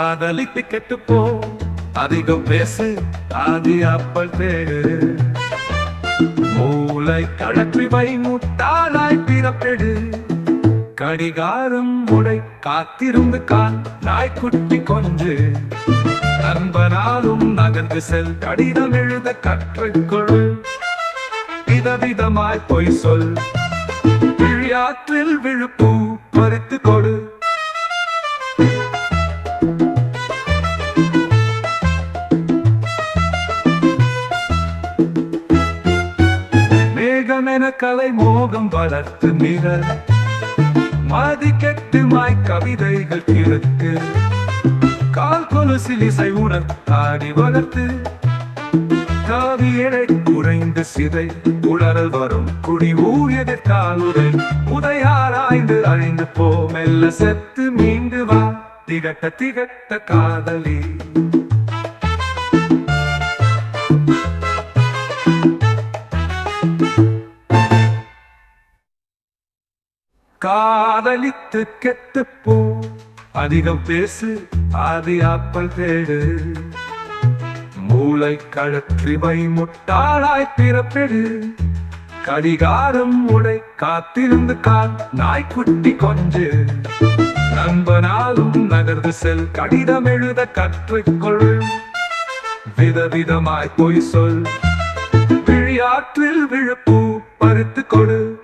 காதலித்து கெட்டுப்போ அதிகம் பேசு ஆதி அப்பல் பேரு மூளை கடற்றி வை முட்டாளாய் பிறப்பெடு. கடிகாரம் உடை காத்திருந்து கான் நாய்க்குட்டி கொஞ்சு நண்பனாலும் நகர்ந்து செல் கடிதம் எழுத கற்றுக்கொள் விதவிதமாய் பொய் சொல். விழியாற்றில் விழுப்பூ பறித்து கொடு. மேகமென கலை மோகம் வளர்த்து மிக மதி கெட்டுமாய் கவிதைகள் கிழக்கு கால் கொலுசில் இசை உணர் ஆடி வளர்த்து காவியடை குறைந்து சிதை உளறல் வரும் குடி ஊழியதில் காலுரை உதையாராய்ந்து அழிந்து போ மெல்ல செத்து மீண்டு வா. திகட்ட திகட்ட காதலி. காதலித்து கெட்டு போ. அதிகம் பேசு ஆதி ஆப்பல் தேடு. மூளை கழற்றிவை முட்டாளாய் பிறப்பெடு. கடிகாரம் உடை காத்திருந்து கால் நாய்க்குட்டி கொஞ்சு. நண்பனாலும் நகர்ந்து செல் கடிதம் எழுத கற்றுக்கொள் விதவிதமாய் பொய் சொல். விழியாற்றில் விழுப்பு பறித்து கொடு.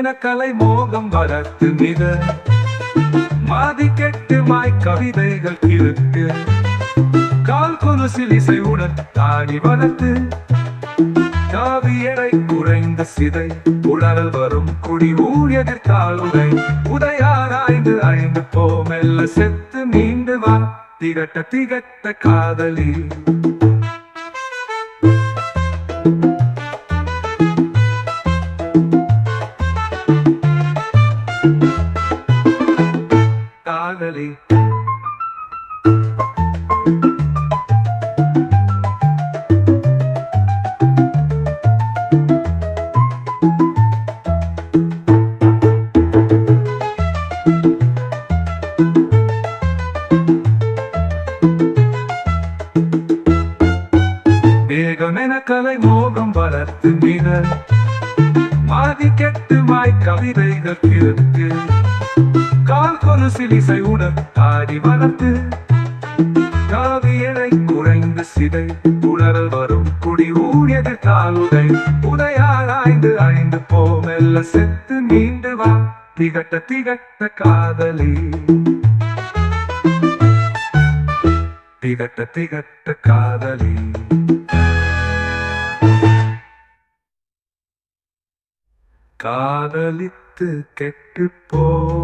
என கலை மோகம் வளர்த்து மிக. மாதி கெட்டு மாய் கவிதைகள் இருக்கு. கால் கொலுசில் இசை உடன் தாடி வளர்த்து காவியடை குறைந்த சிதை உடல் வரும் குடி ஊழியதில் காலுரை உதையாராய்ந்து அழிந்து போ மெல்ல செத்து நீண்டு வா திகட்ட திகட்ட காதலி. thank you melody. வேகமென கலை மோகம் வளர்த்து மிக மாதி கெட்டு மாய் கவிதைகள் இருக்கு கால் சிலிசை இசை தாடி வளர்த்து காவியடை குறைந்து சிதை உணரல் வரும் குடி ஊழியது தாளுதை உதையாராய்ந்து அழிந்து போமெல்ல செத்து மீண்டு வா திகட்ட திகட்ட காதலி. திகட்ட திகட்ட காதலி. காதலித்து கெட்டு போ.